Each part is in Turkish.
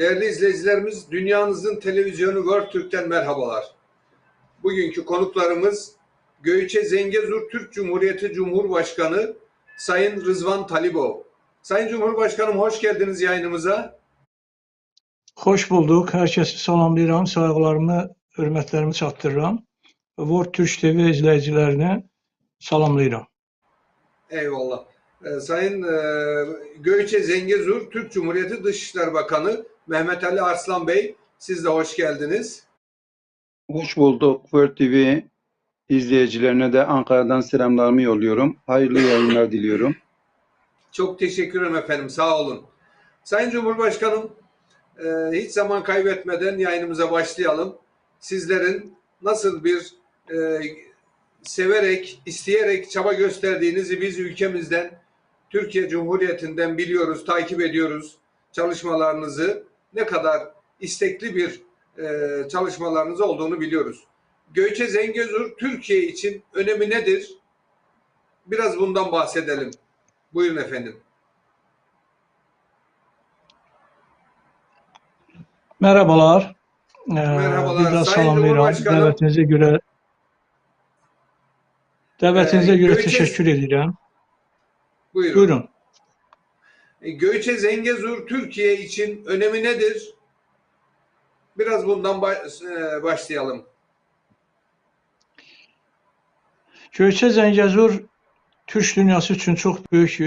Değerli izleyicilerimiz, dünyanızın televizyonu World Türk'ten merhabalar. Bugünkü konuklarımız Göğçe Zengezur Türk Cumhuriyeti Cumhurbaşkanı Sayın Rızvan Talibov. Sayın Cumhurbaşkanım hoş geldiniz yayınımıza. Xoş bulduq. Hər kəsi salamlayıram, sayğılarımı, hörmətlərimi çatdırıram. World Türk TV izləyicilərini salamlayıram. Eyvallah. Ee, Sayın e, Göğçe Zengezur Türk Cumhuriyeti Dışişleri Bakanı Mehmet Ali Arslan Bey, siz de hoş geldiniz. Hoş bulduk. Word TV izleyicilerine de Ankara'dan selamlarımı yolluyorum. Hayırlı yayınlar diliyorum. Çok teşekkür ederim efendim. Sağ olun. Sayın Cumhurbaşkanım, e, hiç zaman kaybetmeden yayınımıza başlayalım. Sizlerin nasıl bir e, severek, isteyerek çaba gösterdiğinizi biz ülkemizden, Türkiye Cumhuriyeti'nden biliyoruz, takip ediyoruz çalışmalarınızı. Ne kadar istekli bir e, çalışmalarınız olduğunu biliyoruz. Göçe Zengezur Türkiye için önemi nedir? Biraz bundan bahsedelim. Buyurun efendim. Merhabalar. Ee, Merhabalar, Bir daha Sayın. Cumhurbaşkanım. Dəvətinizə görə Dəvətinizə Ee, görə Göyçə- təşəkkür edirəm. Buyurun. Buyurun. E, Göçe Zengezur Türkiye için önemi nedir? Biraz bundan e, başlayalım. Göyçə Zəngəzur Türk dünyası üçün çox böyük e,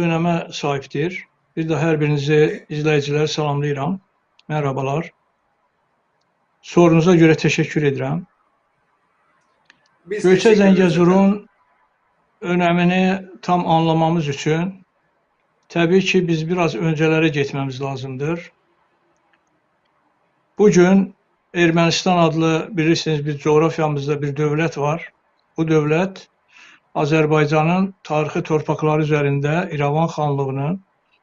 önəmə sahibdir. Bir də hər birinizi izləyiciləri salamlayıram. Merhabalar. Sorunuza görə təşəkkür edirəm. Biz Göçe teşekkür. Zengezur'un önemini tam anlamamız için tabii ki biz biraz öncelere gitmemiz lazımdır. Bugün Ermənistan adlı bilirsiniz bir coğrafyamızda bir devlet var. Bu devlet Azərbaycanın tarixi torpaqları üzərində İrəvan xanlığının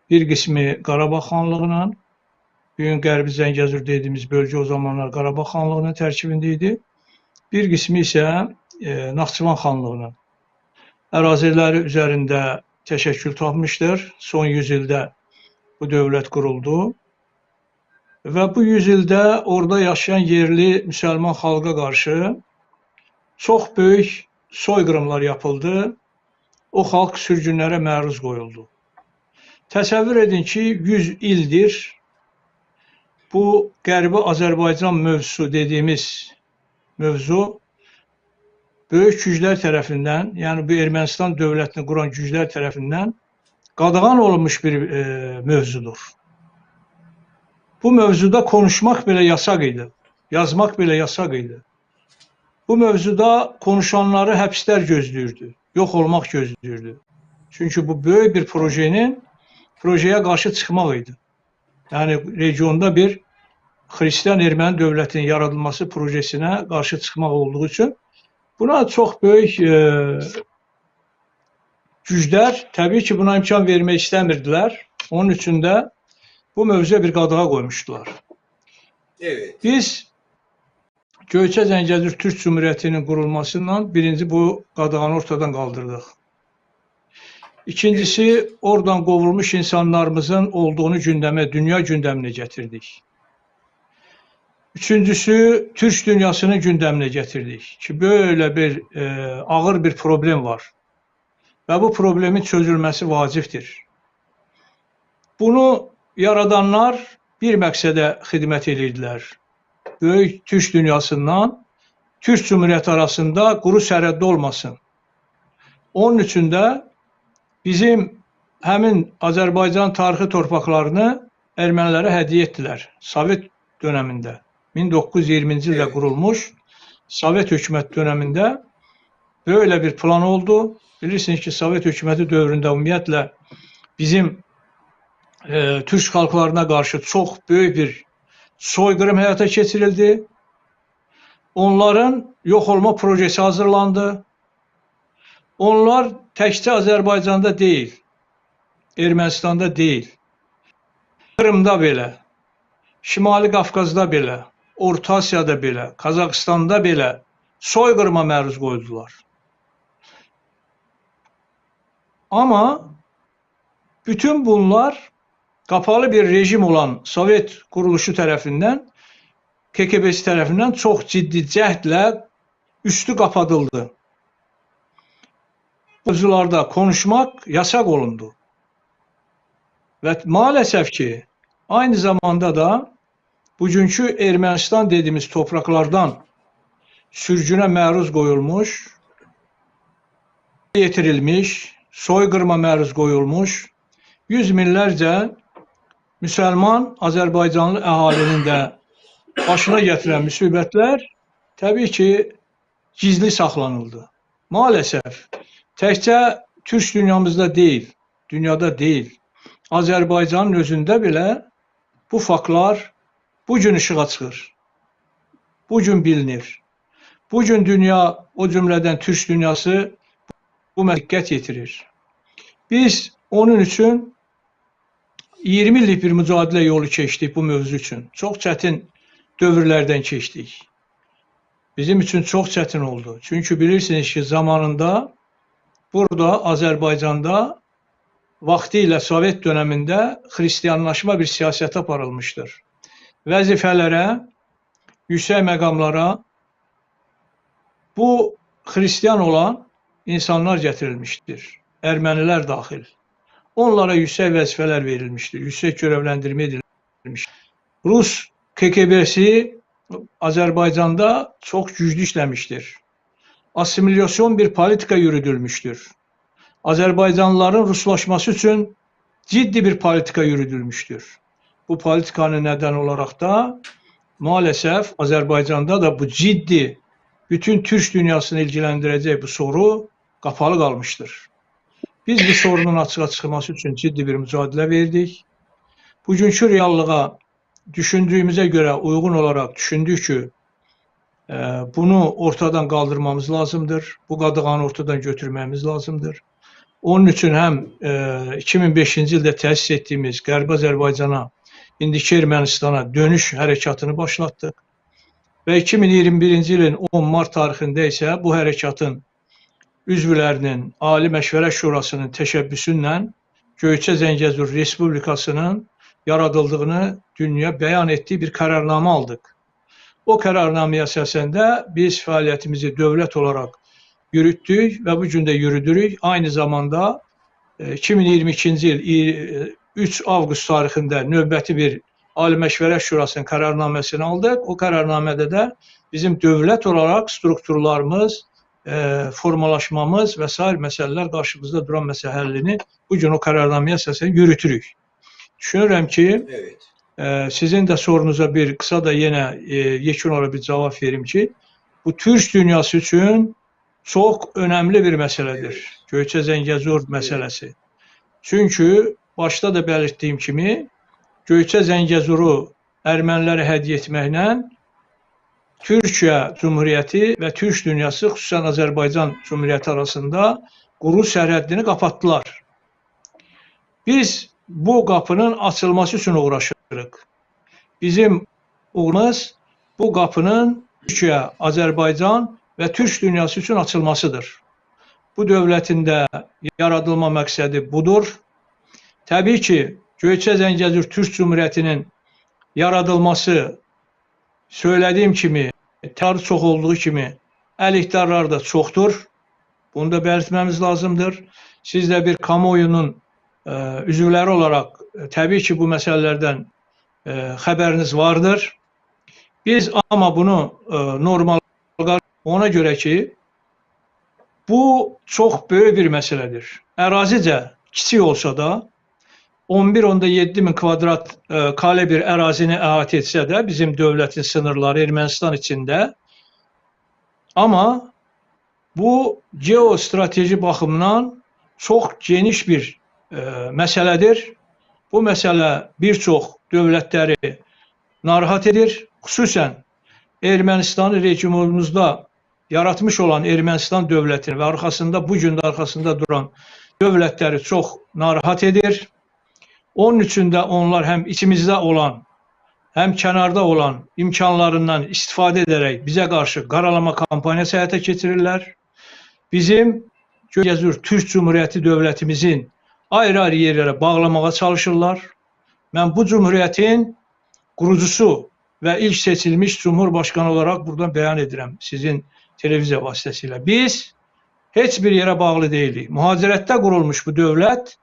bir qismi Qarabağ xanlığının bugün Qərbi Zəngəzur dediyimiz bölgə o zamanlar Qarabağ xanlığının tərkibində idi. Bir qismi isə e, Naxçıvan xanlığının əraziləri üzərində təşəkkül tapmışdır. Son 100 ildə bu dövlət quruldu. Və bu 100 ildə orada yaşayan yerli müsəlman xalqa qarşı çox böyük soyqırımlar yapıldı. O xalq sürgünlərə məruz qoyuldu. Təsəvvür edin ki, 100 ildir bu Qərbi Azərbaycan mövzusu dediyimiz mövzu böyük güclər tərəfindən, yəni bu Ermənistan dövlətini quran güclər tərəfindən qadağan olunmuş bir e, mövzudur. Bu mövzuda konuşmaq belə yasaq idi. Yazmaq belə yasaq idi. Bu mövzuda konuşanları həbslər gözləyirdi. Yox olmaq gözləyirdi. Çünki bu böyük bir projenin projeye qarşı çıxmaq idi. Yəni regionda bir Hristiyan erməni dövlətinin yaradılması projesinə qarşı çıxmaq olduğu üçün buna çox böyük e, güclər təbii ki, buna imkan vermək istəmirdilər. Onun üçün də bu mövzuya bir qadağa qoymuşdular. Evet. Biz Göyçə Zəngəzur Türk Cumhuriyyətinin qurulmasından birinci bu qadağanı ortadan qaldırdıq. İkincisi, oradan qovulmuş insanlarımızın olduğunu gündəmə, dünya gündəminə gətirdik. Üçüncüsü, Türk dünyasını gündəminə gətirdik ki, böyle bir e, ağır bir problem var və bu problemin çözülməsi vacibdir. Bunu yaradanlar bir məqsədə xidmət edirdilər. Böyük Türk dünyasından Türk Cumhuriyyəti arasında quru sərhəddə olmasın. Onun üçün də bizim həmin Azərbaycan tarixi torpaqlarını ermənilərə hədiyyə etdilər Sovet dövründə. 1920-ci ildə Evet. qurulmuş Sovet hökumət dövründə böyle bir plan oldu. Bilirsiniz ki, Sovet hökuməti dövründə ümumiyyətlə bizim e, Türk xalqlarına qarşı çox böyük bir soyqırım həyata keçirildi. Onların yox olma projesi hazırlandı. Onlar təkcə Azərbaycanda deyil, Ermənistanda deyil, Qırımda belə, Şimali Qafqazda belə, Orta Asiyada belə, Qazaxıstanda belə soyqırıma məruz qoyuldular. Ama bütün bunlar kapalı bir rejim olan Sovet kuruluşu tərəfindən KKB'si tərəfindən çox ciddi cəhdlə üstü qapadıldı. Bu mövzularda konuşmaq yasak olundu. Və maalesef ki, aynı zamanda da bugünkü Ermənistan dediğimiz topraklardan sürgünə məruz qoyulmuş, yetirilmiş, soyqırma məruz qoyulmuş, yüz minlərcə müsəlman Azərbaycanlı əhalinin də başına gətirən müsibətlər təbii ki, gizli saxlanıldı. Maalesef təkcə Türk dünyamızda deyil, dünyada deyil, Azərbaycanın özündə belə bu faktlar bu gün işığa çıxır. Bu gün bilinir. Bu gün dünya, o cümlədən Türk dünyası bu diqqət yetirir. Biz onun üçün 20 illik bir mücadilə yolu keçdik bu mövzu üçün. Çox çətin dövrlərdən keçdik. Bizim üçün çox çətin oldu. Çünki bilirsiniz ki, zamanında burada Azərbaycanda vaxtı ilə Sovet dövründə xristianlaşma bir siyasət aparılmışdır. Vəzifələrə, yüksək məqamlara bu xristian olan insanlar gətirilmişdir. Ermənilər daxil. Onlara yüksək vəzifələr verilmişdir. Yüksək görevləndirmə edilmişdir. Rus KGB'si Azərbaycanda çox güclü işləmişdir. Assimilyasyon bir politika yürüdülmüşdür. Azərbaycanlıların ruslaşması üçün ciddi bir politika yürüdülmüşdür. Bu politikanın nədən olaraq da maalesef Azərbaycanda da bu ciddi bütün Türk dünyasını ilgiləndirəcək bu soru qapalı qalmışdır. Biz bu sorunun açığa çıxması üçün ciddi bir mücadilə verdik. Bugünkü reallığa düşündüyümüzə görə uyğun olaraq düşündük ki, e, bunu ortadan qaldırmamız lazımdır. Bu qadağanı ortadan götürmemiz lazımdır. Onun üçün həm e, 2005-ci ildə təsis etdiyimiz Qərbi Azərbaycana, indiki Ermənistana dönüş hərəkatını başlatdıq. Və 2021-ci ilin 10 mart tarixində isə bu hərəkatın üzvlərinin Ali Məşvərət Şurasının təşəbbüsü ilə Göyçə Zəngəzur Respublikasının yaradıldığını dünya bəyan etdiyi bir qərarnamə aldıq. O qərarnaməyə əsasən biz fəaliyyətimizi dövlət olaraq yürütdük və bu gün də yürüdürük. Aynı zamanda e, 2022-ci il e, 3 avqust tarixində növbəti bir Ali Məşvərət Şurasının qərarnaməsini aldıq. O qərarnamədə də bizim dövlət olaraq strukturlarımız, e, formalaşmamız və s. məsələlər qarşımızda duran məsələ həllini bu gün o qərarnaməyə əsasən yürütürük. Düşünürəm ki, Evet. e, sizin də sorunuza bir qısa da yenə e, yekun olaraq bir cavab verim ki, bu Türk dünyası üçün çox önəmli bir məsələdir. Göyçə Zəngəzur məsələsi. Çünki başda da belirtdiyim kimi Göyçə Zəngəzuru ermənilərə hədiyyə etməklə Türkiyə Cumhuriyyəti və Türk dünyası, xüsusən Azərbaycan Cumhuriyyəti arasında quru sərhəddini qapatdılar. Biz bu qapının açılması üçün uğraşırıq. Bizim uğrumuz bu qapının Türkiyə, Azərbaycan və Türk dünyası üçün açılmasıdır. Bu dövlətin də yaradılma məqsədi budur. Təbii ki, Göyçə Zəngəzur Türk Cumhuriyyətinin yaradılması söylədiyim kimi, tarih çox olduğu kimi əleyhdarlar da çoxdur. Bunu da belirtməmiz lazımdır. Siz də bir kamuoyunun e, üzvləri olaraq e, təbii ki, bu məsələlərdən e, xəbəriniz vardır. Biz amma bunu e, normal ona görə ki, bu çox böyük bir məsələdir. Ərazicə kiçik olsa da 11.7 min kvadrat e, kale bir ərazini əhatə etsə də bizim dövlətin sınırları Ermənistan içində amma bu geostrateji baxımdan çox geniş bir e, məsələdir. Bu məsələ bir çox dövlətləri narahat edir. Xüsusən Ermənistanı regionumuzda yaratmış olan Ermənistan dövlətini və arxasında bu gün də arxasında duran dövlətləri çox narahat edir. Onun üçün də onlar həm içimizdə olan, həm kənarda olan imkanlarından istifadə edərək bizə qarşı qaralama kampaniyası həyata keçirirlər. Bizim Göyəzur Türk Cumhuriyyəti dövlətimizin ayrı-ayrı yerlərə bağlamağa çalışırlar. mən bu cümhuriyyətin qurucusu və ilk seçilmiş cumhurbaşqanı olaraq buradan bəyan edirəm sizin televiziya vasitəsilə. Biz heç bir yerə bağlı deyilik. Mühacirətdə qurulmuş bu dövlət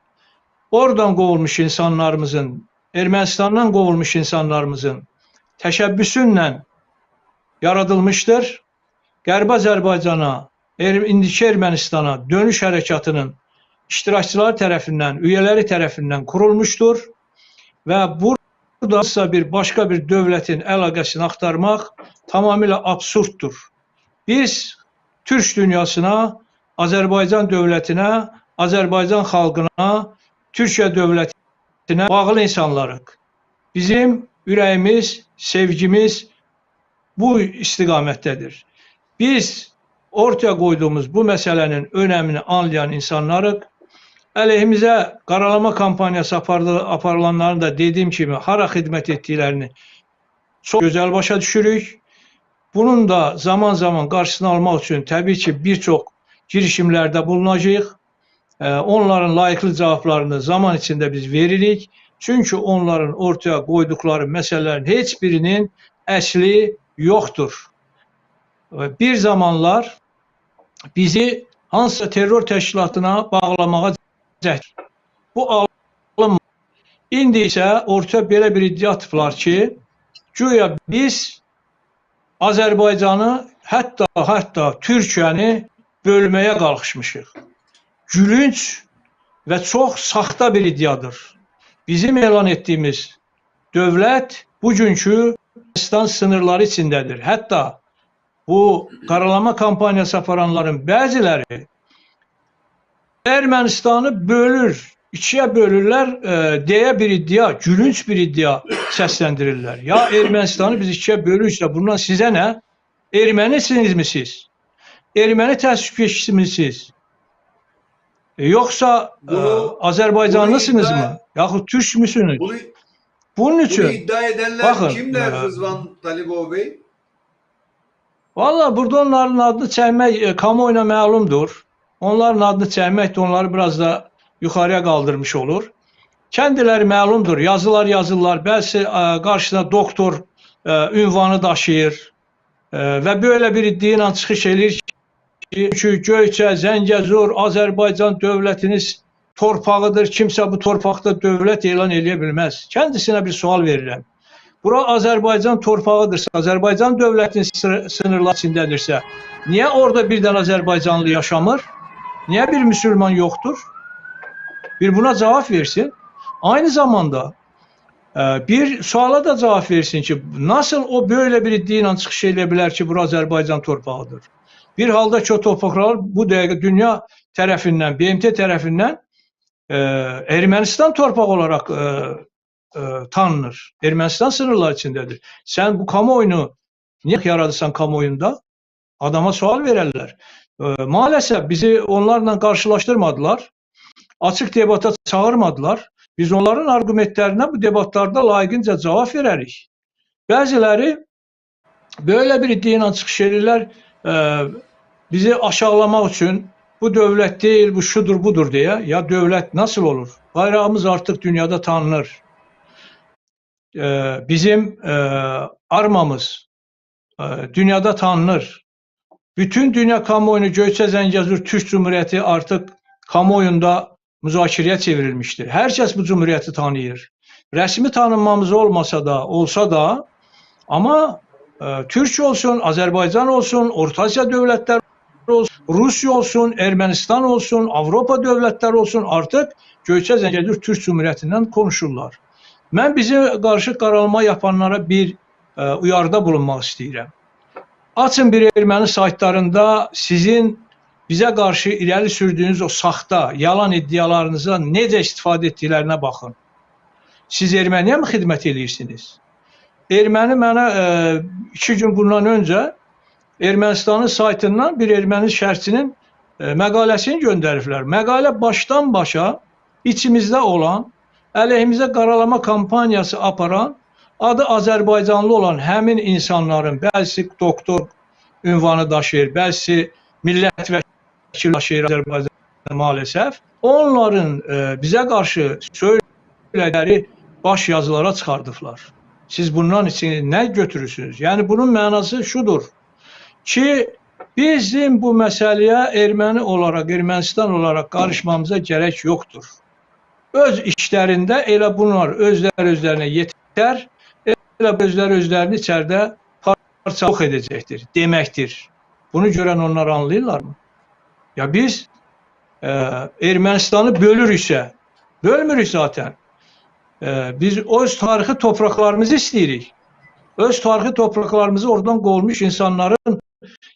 oradan qovulmuş insanlarımızın, Ermənistandan qovulmuş insanlarımızın təşəbbüsü ilə yaradılmışdır. Qərbi Azərbaycana, er, indiki Ermənistana dönüş hərəkatının iştirakçıları tərəfindən, üyeləri tərəfindən qurulmuşdur və burada bir başqa bir dövlətin əlaqəsini axtarmaq tamamilə absurddur. Biz Türk dünyasına, Azərbaycan dövlətinə, Azərbaycan xalqına, Türkiyə dövlətinə bağlı insanlarıq. Bizim ürəyimiz, sevgimiz bu istiqamətdədir. Biz ortaya qoyduğumuz bu məsələnin önəmini anlayan insanlarıq. Əleyhimizə qaralama kampaniyası apardı, aparılanların da dediyim kimi hara xidmət etdiklərini çox gözəl başa düşürük. Bunun da zaman-zaman qarşısını almaq üçün təbii ki, bir çox girişimlərdə bulunacağıq. Ee, Onların layiqli cavablarını zaman içində biz veririk. Çünki onların ortaya qoyduqları məsələlərin heç birinin əsli yoxdur. Ee, Bir zamanlar bizi hansısa terror təşkilatına bağlamağa cəhd. Bu alınmadı. İndi isə ortaya belə bir iddia atıblar ki, güya biz Azərbaycanı, hətta hətta Türkiyəni bölməyə qalxışmışıq. Gülünç və çox saxta bir iddiadır. Bizim elan etdiyimiz dövlət bugünkü Ermənistan sınırları içindədir. Hətta bu qaralama kampaniyası aparanların bəziləri Ermənistanı bölür, ikiyə bölürlər e, deyə bir iddia, gülünç bir iddia səsləndirirlər. Ya Ermənistanı biz ikiyə bölürsə bundan sizə nə? Ermənisiniz mi siz? Erməni təsvifçisiniz? E, yoxsa e, Bunu- Azərbaycanlısınız bunu iddia- mı? Yaxud Türk müsünüz? Bunu, Bunun bunu üçün iddia edenler Bakın, kimler e, Rızvan Talibov Bey? Valla burada onların adını çəkmək e, kamuoyuna məlumdur. Onların adını çəkmək də onları biraz da yuxarıya qaldırmış olur. Kendiləri məlumdur. Yazılar yazırlar. Bəzi e, qarşısına doktor e, ünvanı daşıyır. E, və belə bir iddia ilə çıxış eləyir ki, ki, Göyçə, Zəngəzur, Azərbaycan dövlətiniz torpağıdır. Kimsə bu torpaqda dövlət elan eləyə bilməz. Kendisinə bir sual verirəm. Bura Azərbaycan torpağıdırsa, Azərbaycan dövlətinin sınır- sınırları içindədirsə, niyə orada bir dənə Azərbaycanlı yaşamır? Niyə bir müsəlman yoxdur? Bir buna cavab versin. Aynı zamanda e, bir suala da cavab versin ki, nasıl o böyle bir iddia ilə çıxış edə bilər ki, bura Azərbaycan torpağıdır? Bir halda o torpaqlar bu dünya tərəfindən, BMT tərəfindən e, Ermənistan torpağı olaraq e, e, tanınır. Ermənistan sınırları içindədir. Sən bu kamuoyunu niyə yaradırsan kamuoyunda? Adama sual verərlər. E, maalesef bizi onlarla karşılaştırmadılar. Açıq debata çağırmadılar. Biz onların argumentlərinə bu debatlarda layiqincə cavab verərik. Bəziləri böyle bir iddia ilə çıxış edirlər, bizi aşağılamaq üçün bu dövlət deyil, bu şudur, budur deyə. Ya dövlət nasıl olur? Bayrağımız artıq dünyada tanınır. E, bizim e, armamız e, dünyada tanınır. Bütün dünya kamuoyunu Göyçə Zəngəzur Türk Cumhuriyyəti artıq kamuoyunda müzakirəyə çevrilmişdir. Hər kəs bu cumhuriyyəti tanıyır. Rəsmi tanınmamız olmasa da, olsa da amma e, Türk olsun, Azərbaycan olsun, Orta Asiya dövlətləri olsun, Rusiya olsun, Ermənistan olsun, Avropa dövlətləri olsun artıq Göyçə Zəngəzur Türk Cumhuriyyətindən konuşurlar. Mən bizi qarşı qaralma yapanlara bir e, uyarıda bulunmaq istəyirəm. Açın bir erməni saytlarında sizin bizə qarşı irəli sürdüyünüz o saxta, yalan iddialarınıza necə istifadə etdiklərinə baxın. Siz erməniyə mi xidmət edirsiniz? Erməni mənə e, iki gün bundan öncə Ermənistanın saytından bir erməni şərhçinin e, məqaləsini göndəriblər. Məqalə başdan başa içimizdə olan, əleyhimizə qaralama kampaniyası aparan, adı Azərbaycanlı olan həmin insanların bəzisi doktor ünvanı daşıyır, bəzisi millət vəkili daşıyır Azərbaycan maalesef. Onların e, bizə qarşı söylədikləri baş yazılara çıxardıblar. Siz bundan için nə götürürsünüz? Yəni bunun mənası şudur ki, bizim bu məsələyə erməni olaraq, Ermənistan olaraq qarışmamıza gərək yoxdur. Öz işlərində elə bunlar özləri özlərinə yetər, elə özləri özlərini içəridə parçalıq edəcəkdir, deməkdir. Bunu görən onlar anlayırlarmı? Ya biz e, Ermənistanı bölürüksə, bölmürük zaten. E, biz öz tarixi topraklarımızı istəyirik. Öz tarixi topraklarımızı oradan qovulmuş insanların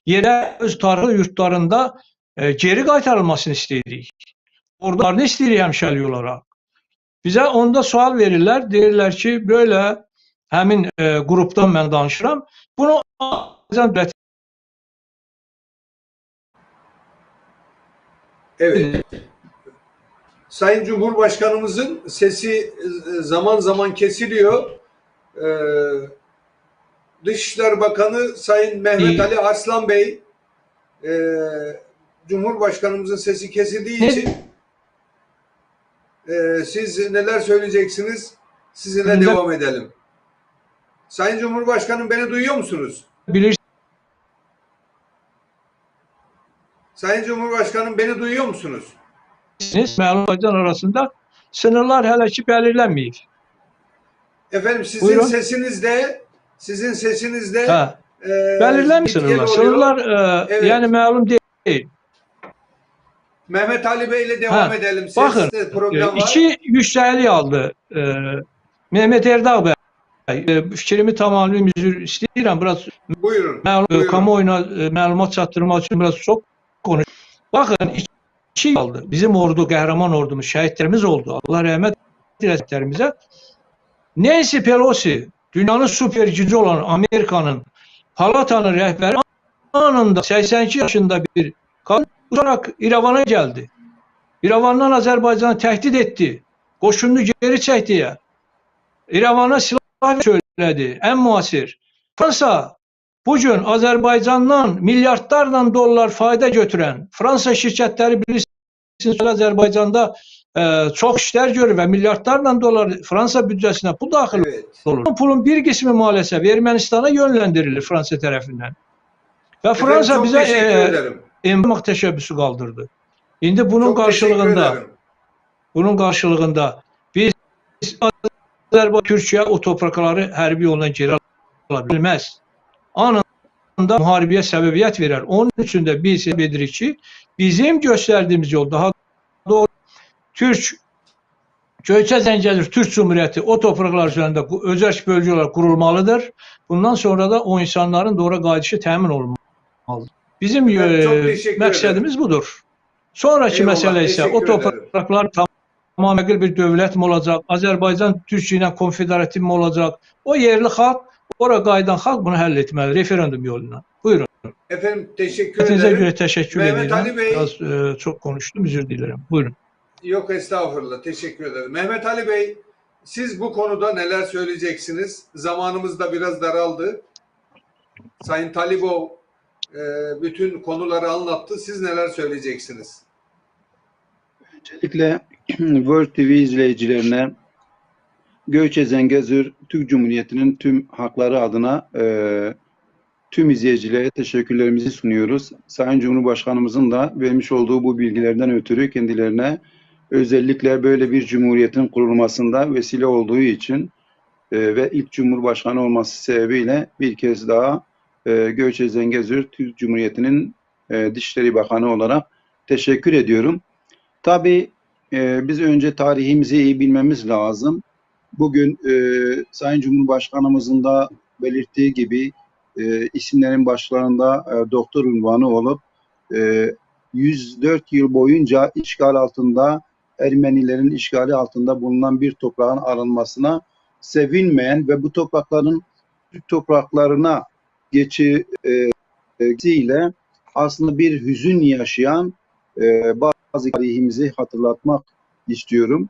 yerə öz tarixi yurtlarında e, geri qaytarılmasını istəyirik. Oralarını istəyirik həmişəlik olaraq. Bizə onda sual verirlər, deyirlər ki, böyle həmin e, qrupdan mən danışıram. Bunu Azərbaycan dövləti Evet. Sayın Cumhurbaşkanımızın sesi e, zaman zaman kesiliyor. Ee, Dışişler Bakanı Sayın Mehmet. Ali Arslan Bey e, Cumhurbaşkanımızın sesi kesildiği için e, siz neler söyleyeceksiniz? Sizinle Ben- devam edelim. Sayın Cumhurbaşkanım beni duyuyor musunuz? bilirsiniz. Sayın Cumhurbaşkanım beni duyuyor musunuz? Məlum Azərbaycan arasında sınırlar hələ ki belirlənməyib. Efendim sizin Buyurun. sesinizde sizin sesinizde Hə, e, gel sınırlar. Sınırlar e, Evet. yəni məlum deyil. Mehmet Ali Bey ile devam Ha, edelim. Ses Bakın, var. İki yüksəlik aldı. E, Mehmet Erdağ bəy. E, fikrimi tamamlayım, üzr istəyirəm. Biraz Buyurun. məlum, Buyurun. kamuoyuna e, məlumat çatdırmaq üçün biraz çox konuş. Baxın, iki aldı. Bizim ordu, qəhrəman ordumuz, şəhidlərimiz oldu. Allah rəhmət eləsinlərimizə. Nancy Pelosi, dünyanın süper gücü olan Amerikanın palatanın rəhbəri anında 82 yaşında bir kadın uçarak İrəvana gəldi. İrəvandan Azərbaycanı təhdid etdi. Qoşununu geri çəkdi. İrəvana silah söylədi. Ən müasir. Fransa bugün Azərbaycandan milyardlarla dollar fayda götürən Fransa şirkətləri bilirsiniz Azərbaycanda e, çox işlər görür və milyardlarla dollar Fransa büdcəsinə bu daxil Evet. olur. Bu pulun bir qismi maalesef Ermənistana yönləndirilir Fransa. Və Efendim, Fransa çok teşekkür e, ederim. emlak təşəbbüsü qaldırdı. İndi bunun Çok ederim. bunun qarşılığında biz Azərbaycan Türkiyə o toprakları hərbi yolla geri ala bilməz. Anında müharibəyə səbəbiyyət verər. Onun üçün də biz bilirik ki, bizim göstərdiyimiz yol daha doğru Türk Göyçə Zəngəzur Türk Cumhuriyyəti o topraklar üzərində qu- özəş bölgə olaraq qurulmalıdır. Bundan sonra da o insanların da ora qayıdışı təmin olunmalıdır. Bizim Evet, çok e, teşekkür məqsədimiz budur. Sonraki Eyvallah, məsələ isə o teşekkür topraklar tamamilə bir dövlət mi olacaq? Azərbaycan Türkiyə ilə konfederativ mi olacaq? O yerli xalq, ora qayıdan xalq bunu həll etməli referendum yoluyla. Buyurun. Efendim teşekkür Diqqətinizə ederim. görə təşəkkür Mehmet Ali edirəm. Bey- Biraz e, çox konuşdum, üzr diləyirəm. Buyurun. Yok estağfurullah. Teşekkür ederim. Mehmet Ali Bey siz bu konuda neler söyleyeceksiniz? Zamanımız da biraz daraldı. Sayın Talibov e, bütün konuları anlattı. Siz neler söyleyeceksiniz? Öncelikle World TV izleyicilerine Göçe Zengezur Türk Cumhuriyeti'nin tüm hakları adına e, tüm izleyicilere teşekkürlerimizi sunuyoruz. Sayın Cumhurbaşkanımızın da vermiş olduğu bu bilgilerden ötürü kendilerine özellikle böyle bir cumhuriyetin kurulmasında vesile olduğu için e, ve ilk Cumhurbaşkanı olması sebebiyle bir kez daha e, Göçe Zengezur Türk Cumhuriyeti'nin e, Dışişleri Bakanı olarak teşekkür ediyorum. Tabii e, biz önce tarihimizi iyi bilmemiz lazım. Bugün e, Sayın Cumhurbaşkanımızın da belirttiği gibi e, isimlerin başlarında e, doktor unvanı olup e, 104 yıl boyunca işgal altında Ermenilerin işgali altında bulunan bir toprağın arınmasına sevinmeyen ve bu toprakların Türk topraklarına geçi e, ile aslında bir hüzün yaşayan e, bazı tarihimizi hatırlatmak istiyorum.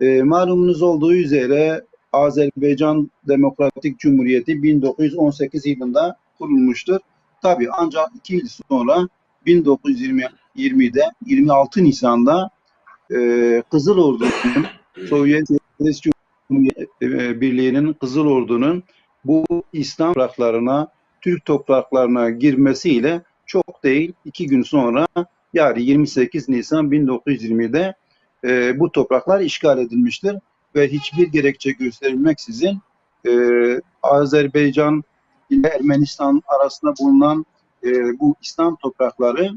E, malumunuz olduğu üzere Azerbaycan Demokratik Cumhuriyeti 1918 yılında kurulmuştur. Tabii ancak iki yıl sonra 1920'de 26 Nisan'da e, Kızıl Ordu'nun Sovyet Birliği'nin Kızıl Ordu'nun bu İslam topraklarına, Türk topraklarına girmesiyle çok değil iki gün sonra yani 28 Nisan 1920'de e, bu topraklar işgal edilmiştir ve hiçbir gerekçe gösterilmeksizin e, Azerbaycan ile Ermenistan arasında bulunan e, bu İslam toprakları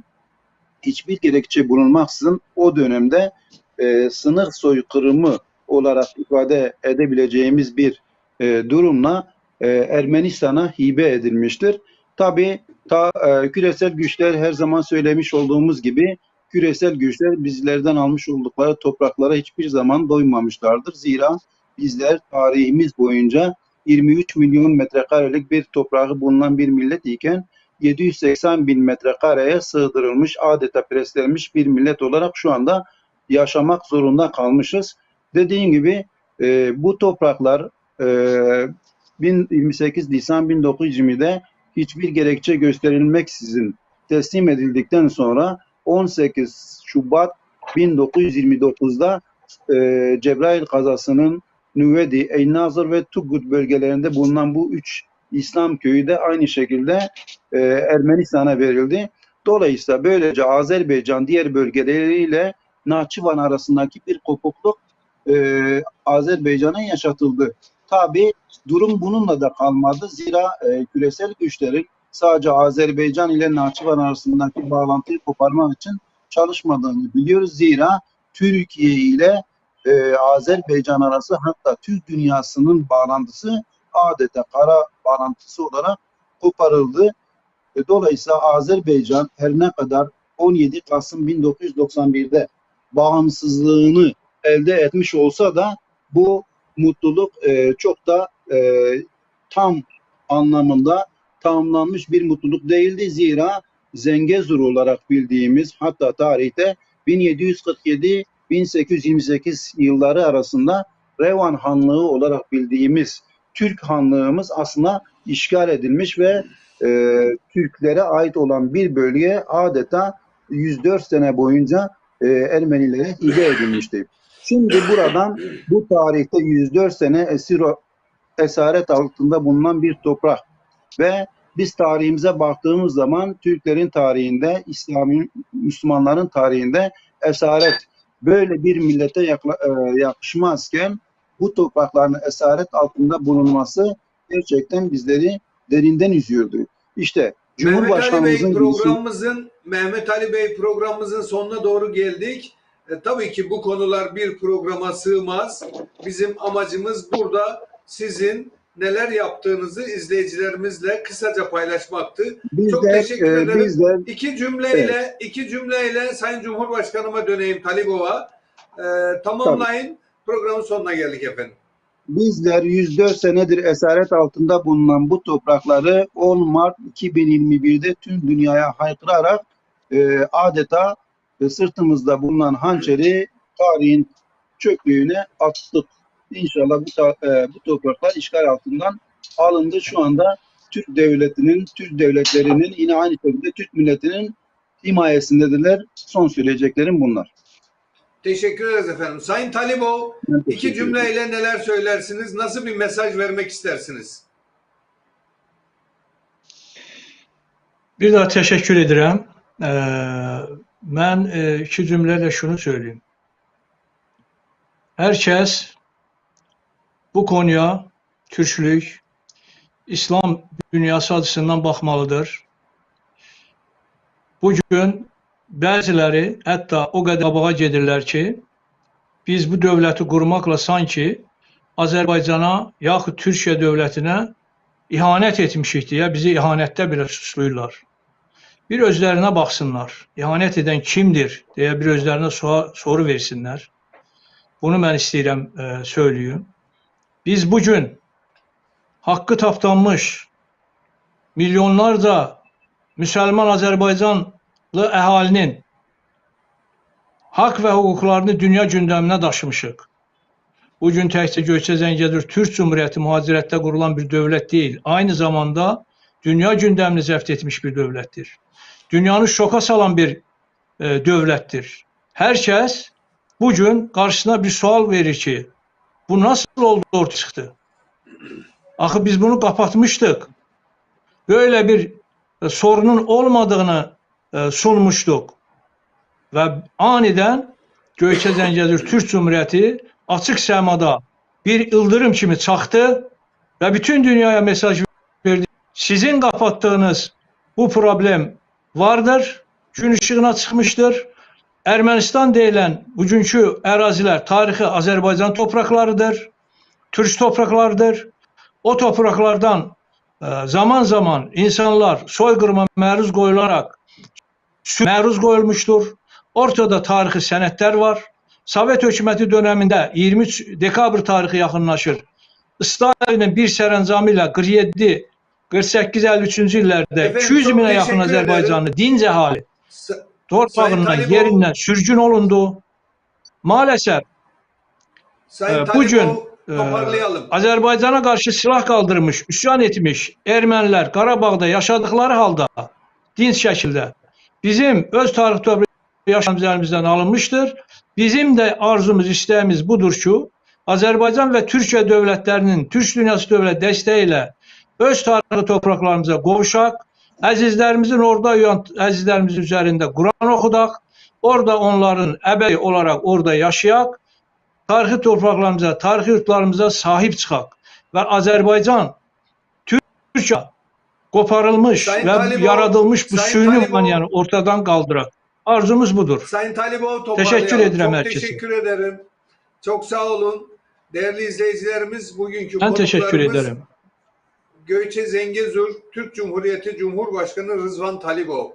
hiçbir gerekçe bulunmaksızın o dönemde e, sınır soykırımı olarak ifade edebileceğimiz bir e, durumla e, Ermenistan'a hibe edilmiştir. Tabi ta, e, küresel güçler her zaman söylemiş olduğumuz gibi küresel güçler bizlerden almış oldukları topraklara hiçbir zaman doymamışlardır. Zira bizler tarihimiz boyunca 23 milyon metrekarelik bir toprağı bulunan bir millet iken 780 bin metrekareye sığdırılmış, adeta preslenmiş bir millet olarak şu anda yaşamak zorunda kalmışız. Dediğim gibi e, bu topraklar e, 28 Nisan 1920'de hiçbir gerekçe gösterilmeksizin teslim edildikten sonra 18 Şubat 1929'da e, Cebrail kazasının Nüvedi, Eynazır ve Tugut bölgelerinde bulunan bu üç İslam köyü de aynı şekilde e, Ermenistan'a verildi. Dolayısıyla böylece Azerbaycan diğer bölgeleriyle Nahçıvan arasındaki bir kopukluk e, Azerbaycan'a yaşatıldı. Tabi durum bununla da kalmadı. Zira e, küresel güçlerin sadece Azerbaycan ile Nahçıvan arasındaki bağlantıyı koparmak için çalışmadığını biliyoruz. Zira Türkiye ile e, Azerbaycan arası hatta Türk dünyasının bağlantısı adeta kara bağlantısı olarak koparıldı. E, dolayısıyla Azerbaycan her ne kadar 17 Kasım 1991'de bağımsızlığını elde etmiş olsa da bu mutluluk e, çok da e, tam anlamında tamamlanmış bir mutluluk değildi. Zira Zengezur olarak bildiğimiz hatta tarihte 1747-1828 yılları arasında Revan Hanlığı olarak bildiğimiz Türk Hanlığımız aslında işgal edilmiş ve e, Türklere ait olan bir bölge adeta 104 sene boyunca e, Ermenilere hibe edilmişti. Şimdi buradan bu tarihte 104 sene esir esaret altında bulunan bir toprak ve biz tarihimize baktığımız zaman Türklerin tarihinde, İslami Müslümanların tarihinde esaret böyle bir millete yakla, e, yakışmazken bu toprakların esaret altında bulunması gerçekten bizleri derinden üzüyordu. İşte Mehmet Ali Bey Cumhurbaşkanımızın programımızın Mehmet Ali Bey programımızın sonuna doğru geldik. E, tabii ki bu konular bir programa sığmaz. Bizim amacımız burada sizin neler yaptığınızı izleyicilerimizle kısaca paylaşmaktı. Çok bizler, teşekkür e, ederim. bizler İki cümleyle iki cümleyle Sayın Cumhurbaşkanıma döneyim Talibova. E, tamamlayın. Programın sonuna geldik efendim. Bizler 104 senedir esaret altında bulunan bu toprakları 10 Mart 2021'de tüm dünyaya haykırarak e, adeta e, sırtımızda bulunan hançeri tarihin çöplüğüne attık. İnşallah bu, e, bu topraklar işgal altından alındı. Şu anda Türk devletinin, Türk devletlerinin yine aynı şekilde Türk milletinin himayesindedirler. Son söyleyeceklerim bunlar. Teşekkür ederiz efendim. Sayın Talibov Ben teşekkür iki ederim. cümleyle neler söylersiniz? Nasıl bir mesaj vermek istersiniz? Bir daha teşekkür edirəm. Ee, mən e, iki cümlələ şunu söyleyeyim. Hər kəs bu konuya türklük, İslam dünyası açısından baxmalıdır. Bu gün bəziləri o qədər qabağa gedirlər ki, biz bu dövləti qurmaqla sanki Azərbaycana yaxud Türkiyə dövlətinə ihanət etmişik deyə bizi ihanətdə belə suçlayırlar. Bir özlərinə baxsınlar. İhanət edən kimdir deyə bir özlərinə sor soru versinlər. Bunu mən istəyirəm e, söyləyim. Biz bu gün haqqı tapdanmış milyonlarca müsəlman Azərbaycanlı əhalinin haqq və hüquqlarını dünya gündəminə daşımışıq. Bu gün təkcə Göyçə Türk Cümhuriyyəti mühacirətdə qurulan bir dövlət deyil, aynı zamanda dünya gündəmini zəbt etmiş bir dövlətdir. Dünyanı şoka salan bir e, dövlətdir. Hər kəs bu gün qarşısına bir sual verir ki, Bu nasıl oldu ortaya çıktı? Akı biz bunu kapatmıştık. Böyle bir e, sorunun olmadığını e, sunmuştuk. Ve aniden Göyçə Zəngəzur Türk Cumhuriyeti açık semada bir yıldırım kimi çaktı ve bütün dünyaya mesaj verdi. Sizin kapattığınız bu problem vardır, gün ışığına çıkmıştır. Ermənistan deyilən bugünkü ərazilər tarixi Azərbaycan topraklarıdır, Türk topraklarıdır. O topraklardan e, zaman zaman insanlar soykırıma məruz qoyularaq məruz qoyulmuşdur. Ortada tarixi sənədlər var. Sovet hökuməti dövründə 23 dekabr tarixi yaxınlaşır. Stalinin bir sərəncamı ilə 47 48-53-cü illərdə Efendim, 200 çok minə yaxın. Azərbaycanlı dinc əhali torpağından, yerindən sürgün olundu. Maalesef Sayın Talibov, bugün, e, toparlayalım. Azərbaycana qarşı silah qaldırmış, üsyan etmiş ermənilər Qarabağda yaşadıkları halda dinc şəkildə bizim öz tarix torpaq yaşamımız əlimizdən alınmışdır. Bizim də arzumuz, istəyimiz budur ki, Azərbaycan və Türkiyə dövlətlərinin, Türk dünyası dövlət dəstəyi ilə öz tarixi torpaqlarımıza qovuşaq, əzizlərimizin orada uyan əzizlərimizin üzərində Quran oxudaq, orada onların əbəy olaraq orada yaşayaq, tarixi torpaqlarımıza, tarixi yurtlarımıza sahib çıxaq və Azərbaycan Türkiyə qoparılmış Sayın və Talibov, yaradılmış bu süni maniyanı ortadan qaldıraq. Arzumuz budur. Sayın Talibov toparlayalım. Teşekkür ederim Çok herkese. teşekkür ederim. Çok sağ olun. Değerli izleyicilerimiz bugünkü Ben teşekkür ederim. Göçe Zengezur Türk Cumhuriyeti Cumhurbaşkanı Rızvan Talibov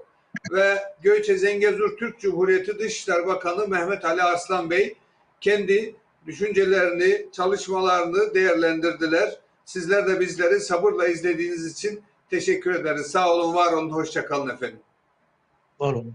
ve Göçe Zengezur Türk Cumhuriyeti Dışişler Bakanı Mehmet Ali Arslan Bey kendi düşüncelerini, çalışmalarını değerlendirdiler. Sizler de bizleri sabırla izlediğiniz için teşekkür ederiz. Sağ olun, var olun, hoşça kalın efendim. Var olun.